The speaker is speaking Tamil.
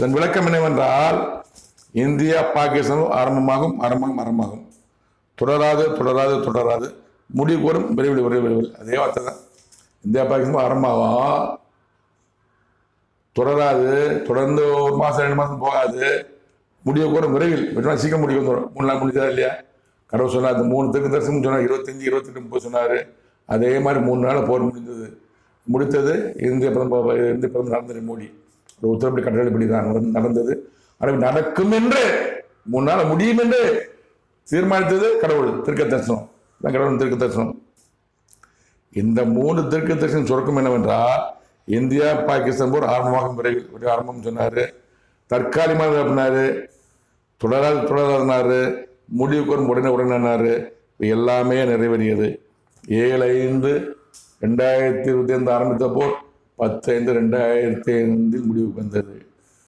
இதன் விளக்கம் என்னவென்றால் இந்தியா பாகிஸ்தான் ஆரம்பமாகும் ஆரம்பமாகும் ஆரம்பமாகும். தொடராது தொடராது தொடராது. முடிவு வரும் விரைவில் விரைவில் அதே வார்த்தை தான். இந்தியா பாகிஸ்தான் ஆரம்பமாகும். தொடராது தொடர்ந்து ஒரு மாதம் ரெண்டு மாதம் போகாது. முடிவு கூட விரைவில். வெற்றினா சீக்கிரம் முடிவு வந்துடும். மூணு நாள் முடிஞ்சதா இல்லையா? கடவுள் சொன்னார் அந்த மூணு தெற்கு தரிசனம் சொன்னார். இருபத்தஞ்சி இருபத்தெட்டு முப்பது சொன்னார். அதே மாதிரி மூணு நாள் போர் முடிந்தது. முடித்தது இந்திய பிரதமர் இந்திய பிரதமர் நரேந்திர மோடி. ஒரு உத்தரப்படி கட்டளைப்படி தான் நடந்தது. ஆனால் நடக்கும் என்று முன்னால் முடியும் என்று தீர்மானித்தது கடவுள் திருக்க தரிசனம் தான் கடவுள் திருக்க தரிசனம் இந்த மூணு தெற்கு தரிசனம் சுரக்கம் என்னவென்றால் இந்தியா பாகிஸ்தான் போர் ஆரம்பமாக விரைவில் ஆரம்பம் சொன்னார். தற்காலிகமாக அப்படின்னாரு தொடராது தொடராதுனாரு. முடிவுக்கு வரும் உடனே உடனேனாரு. எல்லாமே நிறைவேறியது. ஏழு ஐந்து ரெண்டாயிரத்தி இருபத்தி ஐந்து ஆரம்பித்த போர் பத்து ஐந்து ரெண்டாயிரத்தி ஐந்தில் முடிவுக்கு வந்தது.